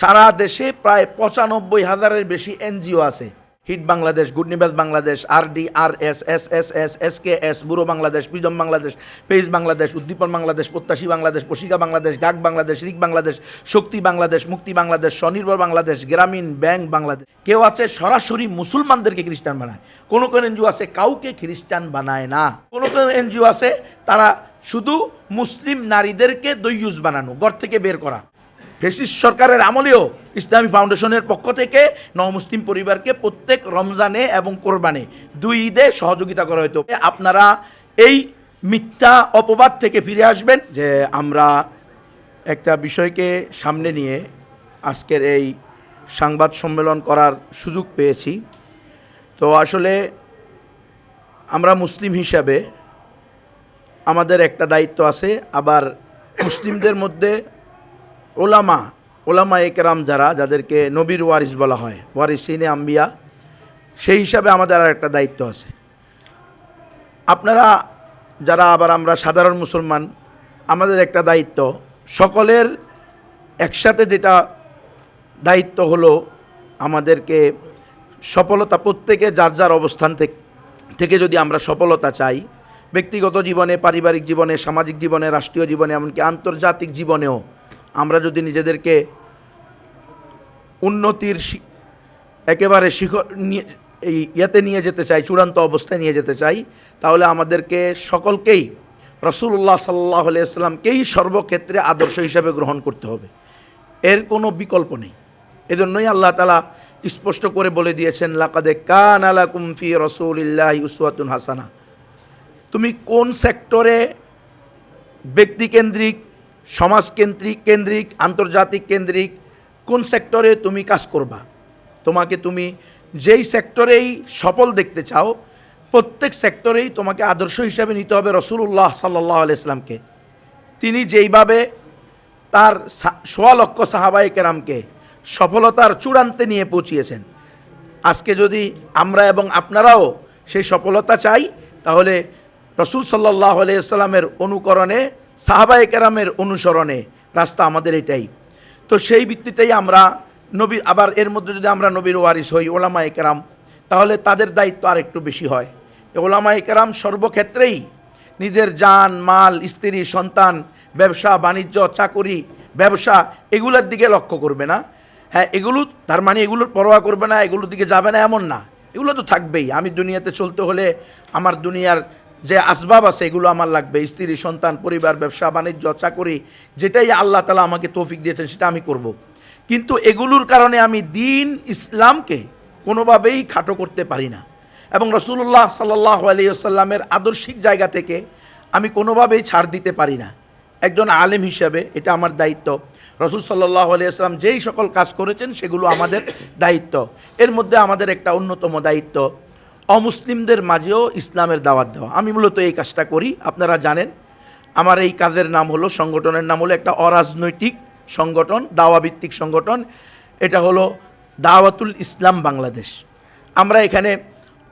সারা দেশে প্রায় পঁচানব্বই হাজারের বেশি এনজিও আছে। HEED Bangladesh, good news Bangladesh, RD R S S S S S K S bureau Bangladesh, Prism Bangladesh page Bangladesh, Uddipan Bangladesh, Prottyashi Bangladesh, পশিকা Bangladesh গাক Bangladesh রিক বাংলাদেশ, শক্তি বাংলাদেশ, মুক্তি বাংলাদেশ, স্বনির্ভর বাংলাদেশ, গ্রামীণ ব্যাংক বাংলাদেশ। কেউ আছে সরাসরি মুসলমানদেরকে খ্রিস্টান বানায়, কোনো কোনো এনজিও আছে কাউকে খ্রিস্টান বানায় না। কোনো কোনো এনজিও আছে তারা শুধু মুসলিম নারীদেরকে দৈয়ুজ বানানো, ঘর থেকে বের করা। ফেসিস সরকারের আমলেও ইসলামী ফাউন্ডেশনের পক্ষ থেকে নমুসলিম পরিবারকে প্রত্যেক রমজানে এবং কোরবানে দুই ঈদে সহযোগিতা করা হতো। আপনারা এই মিথ্যা অপবাদ থেকে ফিরে আসবেন যে আমরা একটা বিষয়কে সামনে নিয়ে আজকের এই সংবাদ সম্মেলন করার সুযোগ পেয়েছি। তো আসলে আমরা মুসলিম হিসাবে আমাদের একটা দায়িত্ব আছে, আবার মুসলিমদের মধ্যে ওলামা ওলামা একরাম যারা, যাদেরকে নবীর ওয়ারিস বলা হয় ওয়ারিসিনে আম্বিয়া, সেই হিসাবে আমাদের আর একটা দায়িত্ব আছে। আপনারা যারা আবার আমরা সাধারণ মুসলমান, আমাদের একটা দায়িত্ব, সকলের একসাথে যেটা দায়িত্ব হলো আমাদেরকে সফলতা, প্রত্যেকে যার যার অবস্থান থেকে থেকে যদি আমরা সফলতা চাই, ব্যক্তিগত জীবনে, পারিবারিক জীবনে, সামাজিক জীবনে, রাষ্ট্রীয় জীবনে, এমনকি আন্তর্জাতিক জীবনেও আমরা যদি নিজেদেরকে উন্নতির একেবারে শিখর নিয়ে, এই ইয়েতে নিয়ে যেতে চাই, চূড়ান্ত অবস্থায় নিয়ে যেতে চাই, তাহলে আমাদেরকে সকলকেই রসুল্লাহ সাল্লাহ ইসলামকেই সর্বক্ষেত্রে আদর্শ হিসাবে গ্রহণ করতে হবে। এর কোনো বিকল্প নেই। এজন্যই আল্লাহ তালা স্পষ্ট করে বলে দিয়েছেন, লাকাদে কান আলা কুমফি রসুল রসুলিল্লাহ উসওয়াতুন হাসানা। তুমি কোন সেক্টরে ব্যক্তিকেন্দ্রিক সমাজকেন্দ্রিক, কেন্দ্রিক, আন্তর্জাতিক কেন্দ্রিক, কোন সেক্টরে তুমি কাজ করবা? তোমাকে তুমি যেই সেক্টরেই সফল দেখতে চাও, প্রত্যেক সেক্টরেই তোমাকে আদর্শ হিসাবে নিতে হবে রসুল্লাহ সাল্লাহ আলাইসলামকে তিনি যেইভাবে তার সা- সোয়া লক্ষ সাহাবাই কেরামকে সফলতার চূড়ান্তে নিয়ে পৌঁছিয়েছেন, আজকে যদি আমরা এবং আপনারাও সেই সফলতা চাই, তাহলে রসুল সাল্লাহ আলাইসাল্লামের অনুকরণে সাহাবাই কেরামের অনুসরণে রাস্তা আমাদের এটাই। তো সেই ভিত্তিতেই আমরা নবীর আবার এর মধ্যে যদি আমরা নবীর ওয়ারিস হই ওলামা একরাম তাহলে তাদের দায়িত্ব আর একটু বেশি হয়। ওলামা কেরাম সর্বক্ষেত্রেই নিজের যান মাল, স্ত্রী, সন্তান, ব্যবসা, বাণিজ্য, চাকুরি, ব্যবসা এগুলোর দিকে লক্ষ্য করবে না। হ্যাঁ এগুলো তার মানে এগুলোর পরোয়া করবে না, এগুলোর দিকে যাবে না এমন না। এগুলো তো থাকবেই। আমি দুনিয়াতে চলতে হলে আমার দুনিয়ার যে আসবাব আছে, এগুলো আমার লাগবে। স্ত্রী, সন্তান, পরিবার, ব্যবসা, বাণিজ্য, চাকুরি, যেটাই আল্লাহ তালা আমাকে তৌফিক দিয়েছেন, সেটা আমি করব। কিন্তু এগুলোর কারণে আমি দিন ইসলামকে কোনোভাবেই খাটো করতে পারি না। এবং রসুল্লাহ সাল্লাহ আলিয়াল্লামের আদর্শিক জায়গা থেকে আমি কোনোভাবেই ছাড় দিতে পারি না। একজন আলেম হিসাবে এটা আমার দায়িত্ব। রসুল সাল্লাহ আলিয়াল্লাম যেই সকল কাজ করেছেন, সেগুলো আমাদের দায়িত্ব। এর মধ্যে আমাদের একটা অন্যতম দায়িত্ব। অমুসলিমদের মাঝেও ইসলামের দাওয়াত দেওয়া। আমি মূলত এই কাজটা করি, আপনারা জানেন। আমার এই কাজের নাম হলো, সংগঠনের নাম হলো একটা অরাজনৈতিক সংগঠন, দাওয়াভিত্তিক সংগঠন। এটা হলো দাওয়াতুল ইসলাম বাংলাদেশ। আমরা এখানে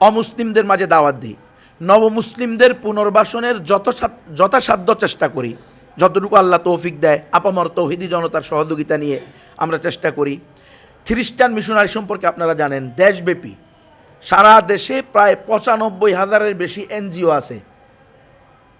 অমুসলিমদের মাঝে দাওয়াত দিই। নবমুসলিমদের পুনর্বাসনের যথাসাধ্য চেষ্টা করি। যতটুকু আল্লাহ তৌফিক দেয়, আপামর তৌহিদি জনতার সহযোগিতা নিয়ে আমরা চেষ্টা করি। খ্রিস্টান মিশনারি সম্পর্কে আপনারা জানেন, দেশব্যাপী সারা দেশে প্রায় পঁচানব্বই হাজারের বেশি এনজিও আছে।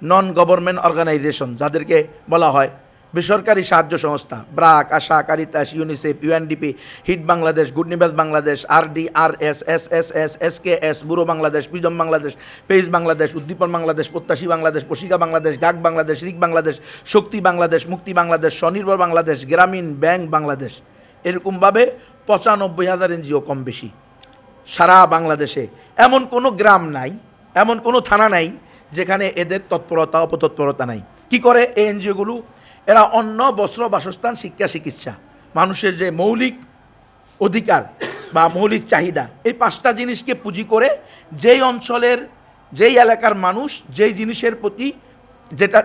নন গভর্নমেন্ট অর্গানাইজেশন যাদেরকে বলা হয় বেসরকারি সাহায্য সংস্থা, BRAC, ASA, Caritas, UNICEF, UNDP, HEED Bangladesh, good news Bangladesh RD R S S S S S K S bureau Bangladesh, Prism Bangladesh page Bangladesh, Uddipan Bangladesh, Prottyashi Bangladesh, পশিকা Bangladesh গাক Bangladesh রিক বাংলাদেশ, শক্তি বাংলাদেশ, মুক্তি বাংলাদেশ, স্বনির্ভর বাংলাদেশ, গ্রামীণ bank Bangladesh. এরকমভাবে পঁচানব্বই হাজার এনজিও কম বেশি। সারা বাংলাদেশে। এমন কোনো গ্রাম নাই, এমন কোনো থানা নাই, যেখানে এদের তৎপরতা, অপতৎপরতা নাই। কি করে এই এনজিওগুলো? এরা অন্ন, বস্ত্র, বাসস্থান, শিক্ষা, চিকিৎসা। মানুষের যে মৌলিক অধিকার বা মৌলিক চাহিদা, এই পাঁচটা জিনিসকে পুঁজি করে যেই অঞ্চলের, যেই এলাকার মানুষ যেই জিনিসের প্রতি যেটা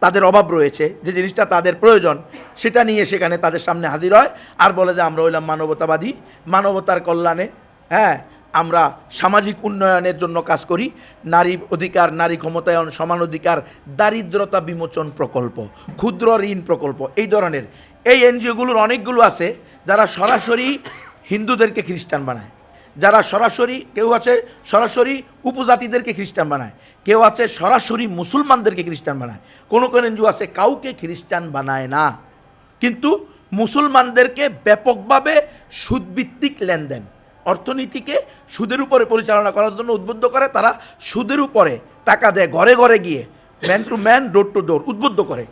তাদের অভাব রয়েছে, যে জিনিসটা তাদের প্রয়োজন, সেটা নিয়ে সেখানে তাদের সামনে হাজির হয়। আর বলে যে আমরা হইলাম মানবতাবাদী, মানবতার কল্যাণে হ্যাঁ আমরা সামাজিক উন্নয়নের জন্য কাজ করি। নারী অধিকার, নারী ক্ষমতায়ন, সমান অধিকার, দারিদ্রতা বিমোচন প্রকল্প, ক্ষুদ্র ঋণ প্রকল্প, এই ধরনের। এই এনজিওগুলোর অনেকগুলো আছে যারা সরাসরি হিন্দুদেরকে খ্রিস্টান বানায়। যারা সরাসরি, কেউ আছে সরাসরি উপজাতিদেরকে খ্রিস্টান বানায়। কেউ আছে সরাসরি মুসলমানদেরকে খ্রিস্টান বানায়। কোনো কোনো এনজিও আছে কাউকে খ্রিস্টান বানায় না। কিন্তু মুসলমানদেরকে ব্যাপকভাবে সুদভিত্তিক লেনদেন। অর্থনীতিকে সুদের উপরে পরিচালনা করার জন্য উদ্বুদ্ধ করে, তারা সুদের উপরে টাকা দেয়, ঘরে ঘরে গিয়ে man to man door to door উদ্বুদ্ধ করে।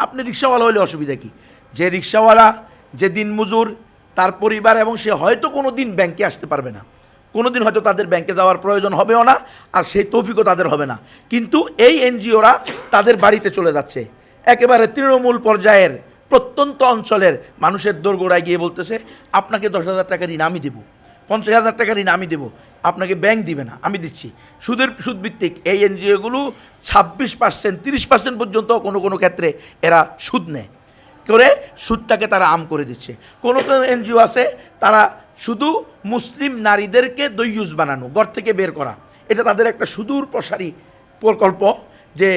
আপনি রিক্সাওয়ালা হলে অসুবিধা কি? যে রিক্সাওয়ালা, যে দিনমজুর, তার পরিবার এবং সে হয়তো কোনো দিন ব্যাংকে আসতে পারবে না। কোনো দিন হয়তো তাদের ব্যাংকে যাওয়ার প্রয়োজন হবেও না, আর সেই তৌফিকও তাদের হবে না। কিন্তু এই এনজিওরা তাদের বাড়িতে চলে যাচ্ছে। একেবারে তৃণমূল পর্যায়ের প্রত্যন্ত অঞ্চলের মানুষের দোরগোড়ায় গিয়ে বলতেছে, আপনাকে দশ হাজার টাকা ঋণ আমি দেবো। পঞ্চাশ হাজার টাকা ঋণ আমি দেবো। আপনাকে ব্যাংক দিবে না, আমি দিচ্ছি। সুদের সুদভিত্তিক এই এনজিওগুলো ছাব্বিশ পার্সেন্ট তিরিশ পার্সেন্ট পর্যন্ত কোনো কোনো ক্ষেত্রে এরা সুদ নেয়। করে সুদটাকে তারা আম করে দিচ্ছে। কোনো কোনো এনজিও আছে, তারা শুধু মুসলিম নারীদেরকে দৈয়ুজ বানানো, ঘর থেকে বের করা। এটা তাদের একটা সুদূর প্রসারী প্রকল্প। যে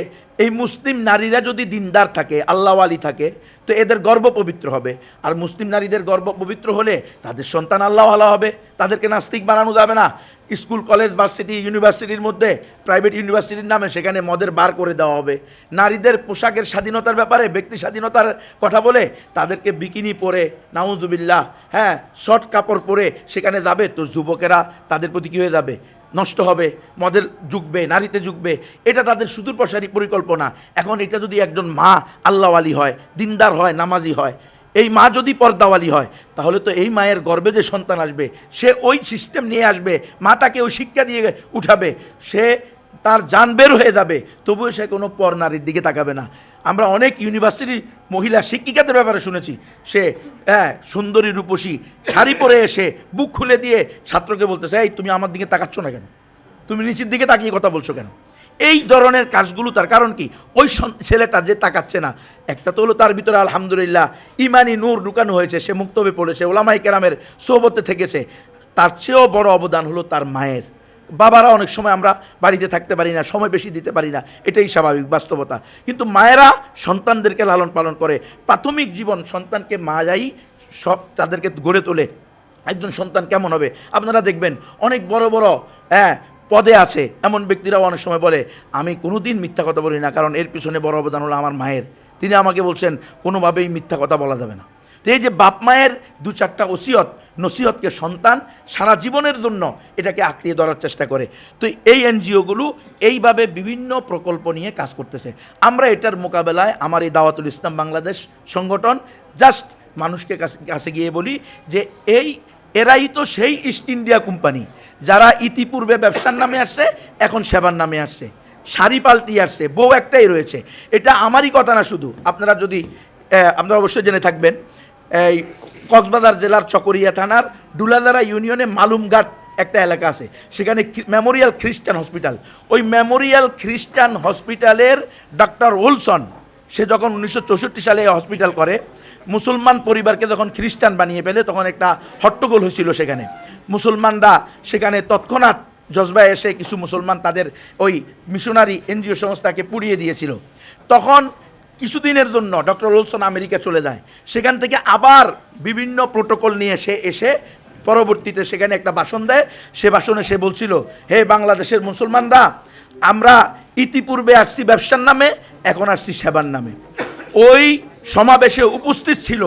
এই মুসলিম নারীরা যদি দিনদার থাকে, আল্লাহওয়ালি থাকে, তো এদের গর্ব পবিত্র হবে। আর মুসলিম নারীদের গর্ব পবিত্র হলে তাদের সন্তান আল্লাহ আল্লাহ হবে, তাদেরকে নাস্তিক বানানো যাবে না। স্কুল, কলেজ, ভার্সিটি, ইউনিভার্সিটির মধ্যে, প্রাইভেট ইউনিভার্সিটির নামে সেখানে মদের বার করে দেওয়া হবে। নারীদের পোশাকের স্বাধীনতার ব্যাপারে ব্যক্তি স্বাধীনতার কথা বলে তাদেরকে বিকিনি পরে, নাউজুবিল্লাহ হ্যাঁ শর্ট কাপড় পরে সেখানে যাবে। তো যুবকেরা তাদের প্রতি কী হয়ে যাবে? নষ্ট হবে, মদের যুগবে, নারীতে যুগবে, এটা তাদের সুদূর প্রসারী পরিকল্পনা। এখন এটা যদি একজন মা আল্লাহওয়ালি হয়, দিনদার হয়, নামাজি হয়, এই মা যদি পর্দাওয়ালি হয়, তাহলে তো এই মায়ের গর্বে যে সন্তান আসবে, সে ওই সিস্টেম নিয়ে আসবে মা তাকে ওই শিক্ষা দিয়ে উঠাবে, সে তার জান বের হয়ে যাবে, তবুও সে কোনো পর নারীর দিকে তাকাবে না। আমরা অনেক ইউনিভার্সিটির মহিলা শিক্ষিকাদের ব্যাপারে শুনেছি, সে হ্যাঁ সুন্দরী রূপসী, শাড়ি পরে এসে বুক খুলে দিয়ে ছাত্রকে বলতেছে, এই, তুমি আমার দিকে তাকাচ্ছ না কেন? তুমি নিচের দিকে তাকিয়ে কথা বলছো কেন? এই ধরনের কাজগুলো তার কারণ কি? ওই ছেলেটা যে তাকাচ্ছে না, একটা তো হলো তার ভিতরে আলহামদুলিল্লাহ ইমানি নূর ঢুকানো হয়েছে, সে মুক্ত হয়ে পড়েছে ওলামাই কেরামের সোহবতে থেকেছে। তার চেয়েও বড় অবদান হলো তার মায়ের। বাবারা অনেক সময় আমরা বাড়িতে থাকতে পারি না, সময় বেশি দিতে পারি না, এটাই স্বাভাবিক বাস্তবতা। কিন্তু মায়েরা সন্তানদেরকে লালন পালন করে, প্রাথমিক জীবন সন্তানকে মায়াই সব তাদেরকে গড়ে তোলে। একজন সন্তান কেমন হবে? আপনারা দেখবেন, অনেক বড় বড় হ্যাঁ পদে আছে। এমন ব্যক্তিরাও অনেক সময় বলে, আমি কোনোদিন মিথ্যা কথা বলি না, কারণ এর পিছনে বড় অবদান হলো আমার মায়ের। তিনি আমাকে বলছেন, কোনোভাবেই মিথ্যা কথা বলা যাবে না। তো এই যে বাপ মায়ের দু চারটা ওসিয়ত নসিহতকে সন্তান সারা জীবনের জন্য এটাকে আঁকড়িয়ে ধরার চেষ্টা করে। তো এই এনজিওগুলো এইভাবে বিভিন্ন প্রকল্প নিয়ে কাজ করতেছে। আমরা এটার মোকাবেলায় আমার এই দাওয়াতুল ইসলাম বাংলাদেশ সংগঠন জাস্ট মানুষকে কাছে গিয়ে বলি যে এই, এরাই তো সেই ইস্ট ইন্ডিয়া কোম্পানি। যারা ইতিপূর্বে ব্যবসার নামে আসছে, এখন সেবার নামে আসছে। শাড়ি পাল্টি আসছে, বউ একটাই রয়েছে। এটা আমারই কথা না শুধু। আপনারা যদি আপনারা অবশ্যই জেনে থাকবেন। এই কক্সবাজার জেলার চকরিয়া থানার ডুলাদারা ইউনিয়নে মালুমঘাট একটা এলাকা আছে। সেখানে মেমোরিয়াল খ্রিস্টান হসপিটাল। ওই মেমোরিয়াল খ্রিস্টান হসপিটালের ডক্টর ওলসন সে যখন উনিশশো চৌষট্টি সালে হসপিটাল করে, মুসলমান পরিবারকে যখন খ্রিস্টান বানিয়ে ফেলে, তখন একটা হট্টগোল হয়েছিল সেখানে। মুসলমানরা সেখানে তৎক্ষণাৎ জজবায় এসে কিছু মুসলমান তাদের ওই মিশনারি এনজিও সংস্থাকে পুড়িয়ে দিয়েছিল। তখন কিছুদিনের জন্য ডক্টর ওলসন আমেরিকা চলে যায়। সেখান থেকে আবার বিভিন্ন প্রোটোকল নিয়ে সে এসে পরবর্তীতে সেখানে একটা বাসন দেয়। সে বাসনে সে বলছিল, হে বাংলাদেশের মুসলমানরা, আমরা ইতিপূর্বে আসছি ব্যবসার নামে, এখন আসছি সেবার নামে। ওই সমাবেশে উপস্থিত ছিল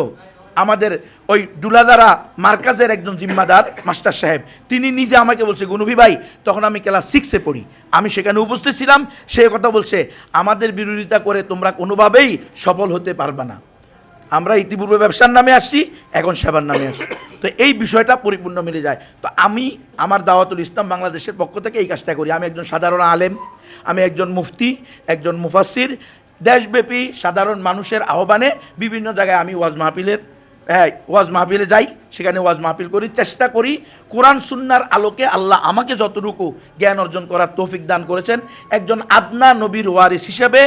আমাদের ওই ডুলাদারা মার্কাজের একজন জিম্মাদার, মাস্টার সাহেব, তিনি নিজে আমাকে বলছে, গুনুভি ভাই, তখন আমি ক্লাস সিক্সে পড়ি। আমি সেখানে উপস্থিত ছিলাম, সে কথা বলছে, আমাদের বিরোধিতা করে তোমরা কোনোভাবেই সফল হতে পারবে না। আমরা ইতিপূর্বে ব্যবসার নামে আসছি, এখন সেবার নামে আসছি। তো এই বিষয়টা পরিপূর্ণ মিলে যায়। তো আমি, আমার দাওয়াতুল ইসলাম বাংলাদেশের পক্ষ থেকে এই কাজটা করি। আমি একজন সাধারণ আলেম, আমি একজন মুফতি, একজন মুফাসির দেশব্যাপী সাধারণ মানুষের আহ্বানে বিভিন্ন জায়গায় আমি ওয়াজ মাহফিলের হ্যাঁ ওয়াজ মাহফিলে যাই, সেখানে ওয়াজ মাহফিল করি, চেষ্টা করি, কোরআন, সুন্নার আলোকে আল্লাহ আমাকে যতটুকু জ্ঞান অর্জন করার তৌফিক দান করেছেন। একজন আদনা নবীর ওয়ারিস হিসেবে,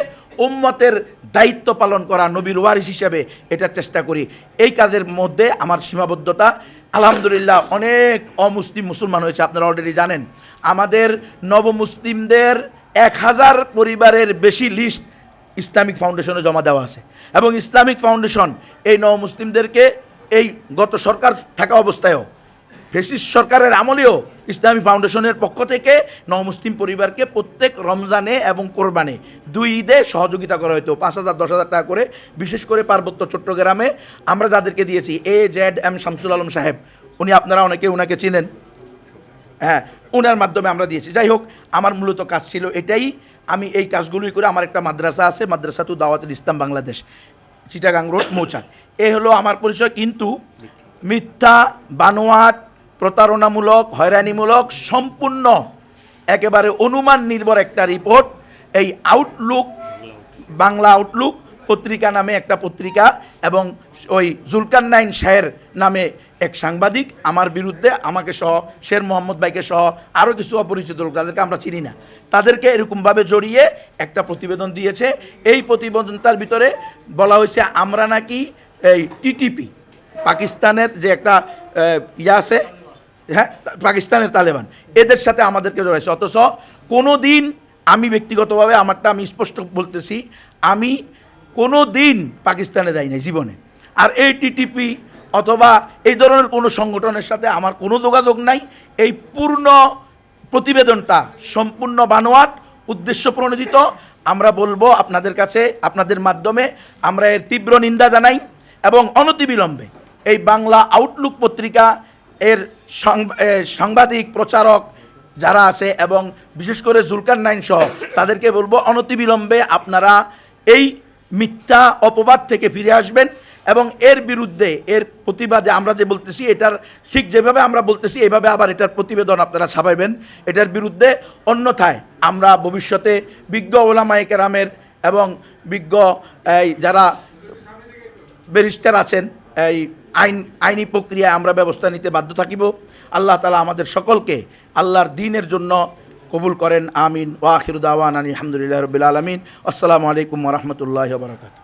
উম্মতের দায়িত্ব পালন করা নবীর ওয়ারিস হিসেবে এটা চেষ্টা করি। এই কাজের মধ্যে আমার সীমাবদ্ধতা, আলহামদুলিল্লাহ অনেক অমুসলিম মুসলমান হয়েছে, আপনারা অলরেডি জানেন। আমাদের নবমুসলিমদের এক হাজার পরিবারের বেশি লিস্ট ইসলামিক ফাউন্ডেশনে জমা দেওয়া আছে। এবং ইসলামিক ফাউন্ডেশন এই নব মুসলিমদেরকে এই গত সরকার থাকা অবস্থায়ও ফেসিস সরকারের আমলেও ইসলামী ফাউন্ডেশনের পক্ষ থেকে নমুসলিম পরিবারকে প্রত্যেক রমজানে এবং কোরবানে দুই ঈদে সহযোগিতা করা হতো পাঁচ হাজার, দশ হাজার টাকা করে। বিশেষ করে পার্বত্য চট্টগ্রামে আমরা যাদেরকে দিয়েছি, A, Z, M, Shamsul Alam সাহেব, উনি আপনারা অনেকে ওনাকে চিনেন। হ্যাঁ ওনার মাধ্যমে আমরা দিয়েছি। যাই হোক, আমার মূলত কাজ ছিল এটাই আমি এই কাজগুলোই করে আমার একটা মাদ্রাসা আছে মাদ্রাসা তু দাওয়াতুল ইসলাম বাংলাদেশ, চিটাগাং রোড, মৌচাক। এ হলো আমার পরিচয়, কিন্তু মিথ্যা, বানোয়াট, প্রতারণামূলক, হয়রানিমূলক, সম্পূর্ণ একেবারে অনুমান নির্ভর একটা রিপোর্ট এই আউটলুক বাংলা আউটলুক পত্রিকা নামে একটা পত্রিকা এবং ওই জুলকান নাইন শাহের নামে এক সাংবাদিক আমার বিরুদ্ধে আমাকে সহ শের মোহাম্মদ ভাইকে সহ আরও কিছু অপরিচিত লোক, তাদেরকে আমরা চিনি না। তাদেরকে এরকমভাবে জড়িয়ে একটা প্রতিবেদন দিয়েছে। এই প্রতিবেদনটার ভিতরে বলা হয়েছে, আমরা নাকি এই টিটিপি পাকিস্তানের যে একটা ইয়ে আছে হ্যাঁ পাকিস্তানের তালেবান, এদের সাথে আমাদেরকে জড়াইছে। অথচ কোনো দিন আমি ব্যক্তিগতভাবে আমারটা আমি স্পষ্ট বলতেছি, আমি কোনো দিন পাকিস্তানে যাই নাই জীবনে। আর এই টিটিপি অথবা এই ধরনের কোনো সংগঠনের সাথে আমার কোনো যোগাযোগ নাই। এই পূর্ণ প্রতিবেদনটা সম্পূর্ণ বানোয়াট, উদ্দেশ্য প্রণোদিত। আমরা বলব আপনাদের কাছে, আপনাদের মাধ্যমে আমরা এর তীব্র নিন্দা জানাই এবং অনতিবিলম্বে এই বাংলা আউটলুক পত্রিকা এর সাংবাদিক, প্রচারক যারা আছে এবং বিশেষ করে জুলকার নাইন সহ, তাদেরকে বলব অনতিবিলম্বে আপনারা এই মিথ্যা অপবাদ থেকে ফিরে আসবেন। এবং এর বিরুদ্ধে, এর প্রতিবাদে আমরা যে বলতেছি, এটার ঠিক যেভাবে আমরা বলতেছি এইভাবে আবার এটার প্রতিবেদন আপনারা ছাপাইবেন। এটার বিরুদ্ধে অন্যথায় আমরা ভবিষ্যতে বিজ্ঞ ওলামায়ে কেরামের এবং বিজ্ঞ, এই যারা ব্যারিস্টার আছেন, এই আইন, আইনি প্রক্রিয়ায় আমরা ব্যবস্থা নিতে বাধ্য থাকিব। আল্লাহ তালা আমাদের সকলকে আল্লাহর দিনের জন্য কবুল করেন, আমিন। ওয়াখির দাওয়ান আলহামদুলিল্লাহ রবিল আলমিন। আসসালামু আলাইকুম রহমতুল্লাহ বারকাত